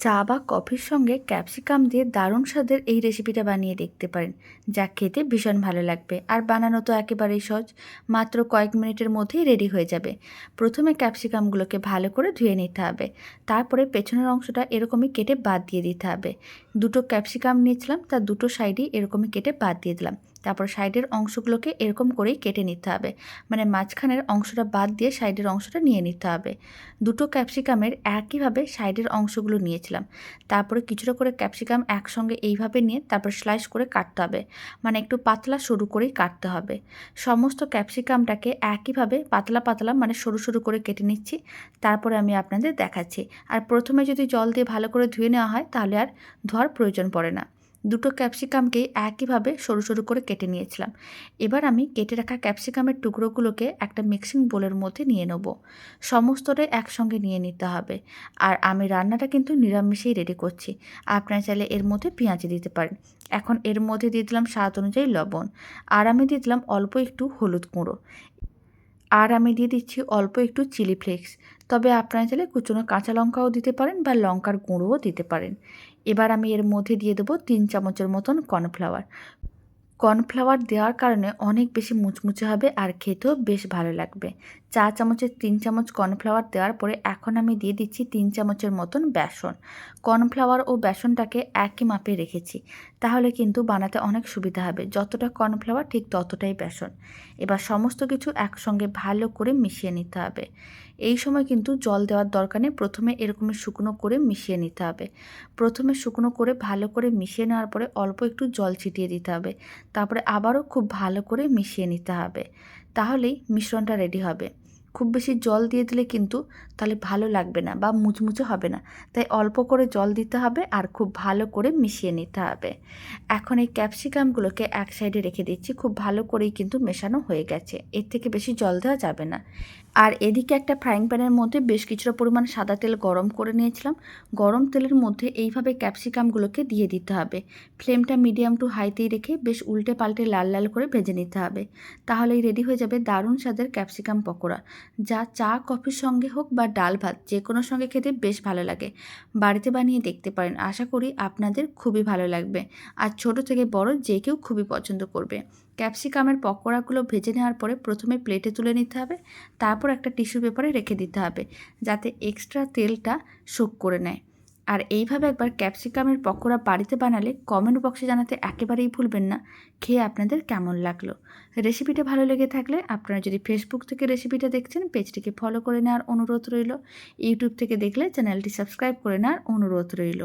চা বা কফির সঙ্গে ক্যাপসিকাম দিয়ে দারুণ স্বাদের এই রেসিপিটা বানিয়ে দেখতে পারেন। যা খেতে ভীষণ ভালো লাগবে। আর বানানো তো একেবারেই সহজ। মাত্র কয়েক মিনিটের মধ্যেই রেডি হয়ে যাবে। প্রথমে ক্যাপসিকামগুলোকে ভালো করে ধুয়ে নিতে হবে। তারপরে পেছনের অংশটা এরকমই কেটে বাদ দিয়ে দিতে হবে। দুটো ক্যাপসিকাম নিয়েছিলাম তার দুটো সাইডই এরকমই কেটে বাদ দিয়ে দিলাম। তারপর সাইডের অংশগুলোকে এরকম করেই কেটে নিতে হবে। মানে মাঝখানের অংশটা বাদ দিয়ে সাইডের অংশটা নিয়ে নিতে হবে। দুটো ক্যাপসিকামের একইভাবে সাইডের অংশগুলো নিয়েছিলাম। তারপরে কিছুটা করে ক্যাপসিকাম একসঙ্গে এইভাবে নিয়ে তারপর স্লাইস করে কাটতে হবে। মানে একটু পাতলা সরু করেই কাটতে হবে। সমস্ত ক্যাপসিকামটাকে একইভাবে পাতলা পাতলা মানে সরু সরু করে কেটে নিচ্ছি। তারপরে আমি আপনাদের দেখাচ্ছি। আর প্রথমে যদি জল দিয়ে ভালো করে ধুয়ে নেওয়া হয় তাহলে আর ধোয়ার প্রয়োজন পড়ে না। দুটো ক্যাপসিকামকে একইভাবে সরু সরু করে কেটে নিয়েছিলাম। এবার আমি কেটে রাখা ক্যাপসিকামের টুকরোগুলোকে একটা মিক্সিং বোলের মধ্যে নিয়ে নেব। সমস্তটাই একসঙ্গে নিয়ে নিতে হবে। আর আমি রান্নাটা কিন্তু নিরামিষেই রেডি করছি। আপনারা চাইলে এর মধ্যে পেঁয়াজি দিতে পারেন। এখন এর মধ্যে দিয়ে দিলাম স্বাদ অনুযায়ী লবণ। আর আমি দিয়ে দিলাম অল্প একটু হলুদ গুঁড়ো। আর আমি দিয়ে দিচ্ছি অল্প একটু চিলি ফ্লেক্স। তবে আপনারা চাইলে কুচনো কাঁচা লঙ্কাও দিতে পারেন বা লঙ্কার গুঁড়োও দিতে পারেন। এবার আমি এর মধ্যে দিয়ে দেবো তিন চামচের মতন কর্নফ্লাওয়ার। কর্নফ্লাওয়ার দেওয়ার কারণে অনেক বেশি মুচমুচে হবে আর খেতেও বেশ ভালো লাগবে। চা চামচের তিন চামচ কর্নফ্লাওয়ার দেওয়ার পরে এখন আমি দিয়ে দিচ্ছি তিন চামচের মতন বেসন। কর্নফ্লাওয়ার ও বেসনটাকে একই মাপে রেখেছি। তাহলে কিন্তু বানাতে অনেক সুবিধা হবে। যতটা কর্নফ্লাওয়ার, ঠিক ততটাই বেসন। এবার সমস্ত কিছু একসঙ্গে ভালো করে মিশিয়ে নিতে হবে। এই সময় কিন্তু জল দেওয়ার দরকার নেই। প্রথমে এরকম শুকনো করে মিশিয়ে নিতে হবে। প্রথমে শুকনো করে ভালো করে মিশিয়ে নেওয়ার পরে অল্প একটু জল ছিটিয়ে দিতে হবে। তারপরে আবারও খুব ভালো করে মিশিয়ে নিতে হবে। তাহলেই মিশ্রণটা রেডি হবে। খুব বেশি জল দিয়ে দিলে কিন্তু তাহলে ভালো লাগবে না বা মুচমুচে হবে না। তাই অল্প করে জল দিতে হবে আর খুব ভালো করে মিশিয়ে নিতে হবে। এখন এই ক্যাপসিকামগুলোকে এক সাইডে রেখে দিচ্ছি, খুব ভালো করেই কিন্তু মেশানো হয়ে গেছে। এর থেকে বেশি জল দেওয়া যাবে না। আর এদিকে একটা ফ্রাইং প্যানের মধ্যে বেশ কিছুটা পরিমাণ সাদা তেল গরম করে নিয়েছিলাম। গরম তেলের মধ্যে এইভাবে ক্যাপসিকামগুলোকে দিয়ে দিতে হবে। ফ্লেমটা মিডিয়াম টু হাইতেই রেখে বেশ উল্টে পাল্টে লাল লাল করে ভেজে নিতে হবে। তাহলেই রেডি হয়ে যাবে দারুণ স্বাদের ক্যাপসিকাম পকোড়া। যা চা, কফির সঙ্গে হোক বা ডাল ভাত, যে কোনো সঙ্গে খেতে বেশ ভালো লাগে। বাড়িতে বানিয়ে দেখতে পারেন। আশা করি আপনাদের খুবই ভালো লাগবে। আর ছোট থেকে বড় যে কেউ খুবই পছন্দ করবে। ক্যাপসিকামের পকোড়াগুলো ভেজে নেওয়ার পরে প্রথমে প্লেটে তুলে নিতে হবে। তারপর একটা টিস্যু পেপারে রেখে দিতে হবে, যাতে এক্সট্রা তেলটা শুক করে নেয়। আর এইভাবে একবার ক্যাপসিকামের পকোড়া বাড়িতে বানালে কমেন্ট বক্সে জানাতে একেবারেই ভুলবেন না। খেয়ে আপনাদের কেমন লাগল? রেসিপিটা ভালো লেগে থাকলে আপনারা যদি ফেসবুক থেকে রেসিপিটা দেখছেন পেজটিকে ফলো করে নেওয়ার অনুরোধ রইল। ইউটিউব থেকে দেখলে চ্যানেলটি সাবস্ক্রাইব করে নেওয়ার অনুরোধ রইল।